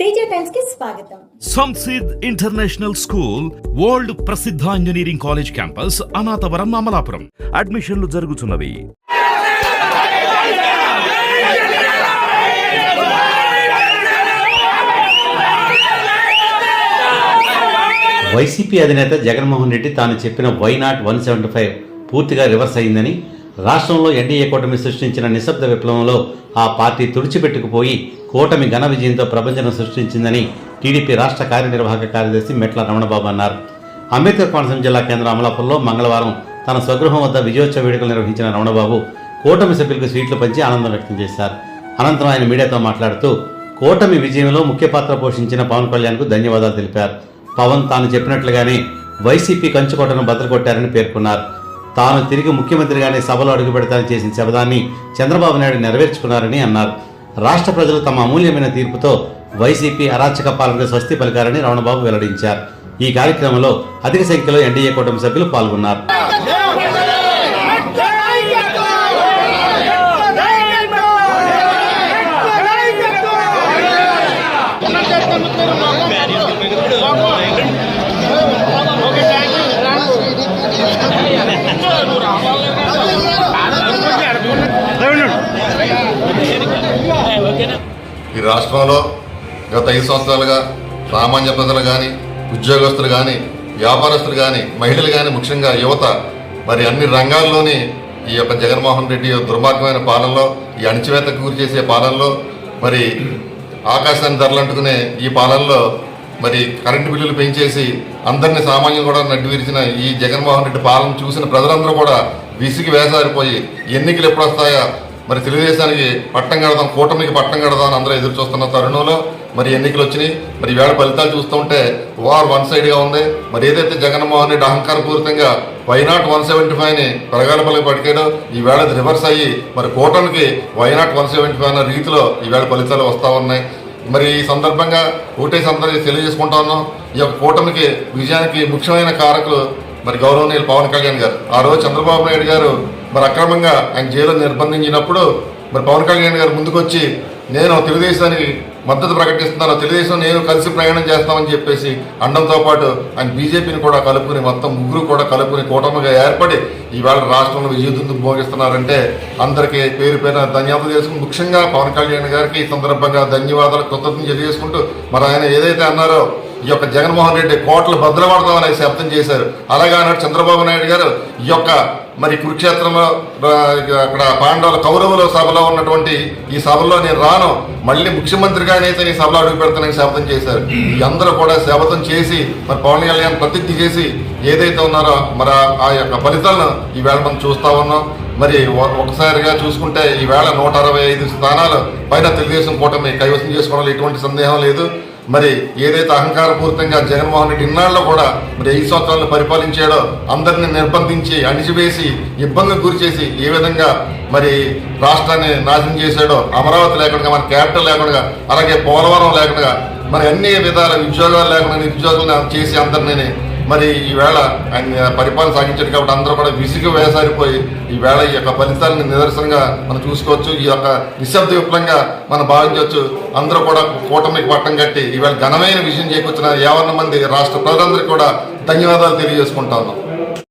తేజ టైమ్స్కి స్వాగతం. Samsid international school world ప్రసిద్ధ engineering college campus Anathavaram Amalapuram. అడ్మిషన్లు జరుగుతున్నవి. వైసీపీ అధినేత జగన్మోహన్ రెడ్డి తాను చెప్పిన why not one seventy five పూర్తిగా రివర్స్ అయిందని రాష్ట్రంలో ఎన్డీఏ కూటమి సృష్టించిన నిశ్శబ్ద విప్లవంలో ఆ పార్టీ తుడిచిపెట్టుకుపోయి కూటమి ఘన విజయంతో ప్రపంచం సృష్టించిందని టీడీపీ రాష్ట్ర కార్యనిర్వాహక కార్యదర్శి మెట్ల రమణబాబు అన్నారు. అంబేద్కర్ కోనసీమ జిల్లా కేంద్రం అమలాపురంలో మంగళవారం తన స్వగృహం వద్ద విజయోత్సవ వేడుకలు నిర్వహించిన రమణబాబు కూటమి సభ్యులకు స్వీట్లు పంచి ఆనందం వ్యక్తం చేశారు. అనంతరం ఆయన మీడియాతో మాట్లాడుతూ కూటమి విజయంలో ముఖ్య పాత్ర పోషించిన పవన్ కళ్యాణ్కు ధన్యవాదాలు తెలిపారు. పవన్ తాను చెప్పినట్లుగానే వైసీపీ కంచుకోటను బద్దలుకొట్టారని పేర్కొన్నారు. తాను తిరిగి ముఖ్యమంత్రిగానే సభలో అడుగుపెడతానని చేసిన శబదాన్ని చంద్రబాబు నాయుడు నెరవేర్చుకున్నారని అన్నారు. రాష్ట్ర ప్రజలు తమ అమూల్యమైన తీర్పుతో వైసీపీ అరాచక పాలనకు స్వస్తి పలికారని రమణబాబు వెల్లడించారు. ఈ కార్యక్రమంలో అధిక సంఖ్యలో ఎన్డీఏ కూటమి సభ్యులు పాల్గొన్నారు. ఈ రాష్ట్రంలో గత ఐదు సంవత్సరాలుగా సామాన్య ప్రజలు కానీ ఉద్యోగస్తులు కానీ వ్యాపారస్తులు కానీ మహిళలు కానీ ముఖ్యంగా యువత మరి అన్ని రంగాల్లోని ఈ యొక్క జగన్మోహన్ రెడ్డి దుర్మార్గమైన పాలనలో ఈ అణచివేతకు గురి చేసే పాలనలో మరి ఆకాశాన్ని ధరలంటుకునే ఈ పాలనలో మరి కరెంటు బిల్లులు పెంచేసి అందరినీ సామాన్యులు కూడా నడ్డివిరిచిన ఈ జగన్మోహన్ రెడ్డి పాలన చూసిన ప్రజలందరూ కూడా విసిగి వేసారిపోయి ఎన్నికలు ఎప్పుడు వస్తాయా మరి తెలుగుదేశానికి పట్టం కడదాం కూటమికి పట్టం కడదాం అని అందరూ ఎదురు చూస్తున్న తరుణంలో మరి ఎన్నికలు వచ్చినాయి. మరి వేళ ఫలితాలు చూస్తుంటే వార్ వన్ సైడ్గా ఉంది. మరి ఏదైతే జగన్మోహన్ రెడ్డి అహంకారపూరితంగా వైనాట్ వన్ సెవెంటీ ఫైవ్ని పలకి పడికాడో ఈవేళ అది రివర్స్ అయ్యి మరి కూటమికి వైనాట్ వన్ సెవెంటీ ఫైవ్ అన్న రీతిలో ఈవేళ ఫలితాలు వస్తూ ఉన్నాయి. మరి ఈ సందర్భంగా ఓటేసి అందరికీ తెలియజేసుకుంటా ఉన్నాం. ఈ యొక్క కూటమికి విజయానికి ముఖ్యమైన కారకులు మరి గౌరవనీయులు పవన్ కళ్యాణ్ గారు. ఆ రోజు చంద్రబాబు నాయుడు గారు మరి అక్రమంగా ఆయన జైలు నిర్బంధించినప్పుడు మరి పవన్ కళ్యాణ్ గారు ముందుకొచ్చి నేను తెలుగుదేశానికి మద్దతు ప్రకటిస్తున్నాను తెలుగుదేశం నేను కలిసి ప్రయాణం చేస్తామని చెప్పేసి అండంతో పాటు ఆయన బీజేపీని కూడా కలుపుకుని మొత్తం ముగ్గురు కూడా కలుపుకుని కూటమిగా ఏర్పడి ఈవేళ రాష్ట్రంలో విజయదుందు భోగిస్తున్నారంటే అందరికీ పేరు పేరున ధన్యవాదాలు చేసుకుని ముఖ్యంగా పవన్ కళ్యాణ్ గారికి ఈ సందర్భంగా ధన్యవాదాలు కృతజ్ఞతలు తెలియజేసుకుంటూ మరి ఆయన ఏదైతే అన్నారో ఈ యొక్క జగన్మోహన్ రెడ్డి కోట్లు భద్రపడతామని శబ్దం చేశారు. అలాగే అన్నాడు చంద్రబాబు నాయుడు గారు ఈ యొక్క మరి కురుక్షేత్రంలో అక్కడ పాండవుల కౌరవుల సభలో ఉన్నటువంటి ఈ సభలో నేను రాను. మళ్ళీ ముఖ్యమంత్రిగానైతే నీ సభలో అడుగు పెడతానని శపథం చేశారు ఈ అందరూ కూడా శపథం చేసి మరి పవన్ కళ్యాణ్ ప్రతిజ్ఞ చేసి ఏదైతే ఉన్నారో మరి ఆ- యొక్క ఫలితాలను ఈవేళ మనం చూస్తా ఉన్నాం. మరి ఒ- ఒకసారిగా చూసుకుంటే ఈవేళ నూట అరవై ఐదు స్థానాలు పైన తెలుగుదేశం కూటమి కైవసం చేసుకోవడంలో ఎటువంటి సందేహం లేదు. మరి ఏదైతే అహంకారపూరితంగా జగన్మోహన్ రెడ్డి ఇన్నాళ్ళు కూడా మరి ఐదు సంవత్సరాలు పరిపాలించాడో అందరిని నిర్బంధించి అణిచివేసి ఇబ్బందులకు గురి చేసి ఏ విధంగా మరి రాష్ట్రాన్ని నాశనం చేశాడో అమరావతి లేకుండా మన క్యాపిటల్ లేకుండా అలాగే పోలవరం లేకుండా మరి అన్ని విధాల ఉద్యోగాలు లేకుండా నిరుద్యోగులను చేసి అందరినీ మరి ఈవేళ ఆయన పరిపాలన సాగించాడు కాబట్టి అందరూ కూడా విసిగి వేసారిపోయి ఈవేళ ఈ యొక్క ఫలితాలను నిదర్శనంగా మనం చూసుకోవచ్చు. ఈ యొక్క నిశ్శబ్ద విప్లవంగా మనం భావించవచ్చు. అందరూ కూడా కూటమికి పట్టం కట్టి ఈవేళ ఘనమైన విజయం చేకూర్చిన యావన్న మంది రాష్ట్ర ప్రజలందరికీ కూడా ధన్యవాదాలు తెలియజేసుకుంటాను.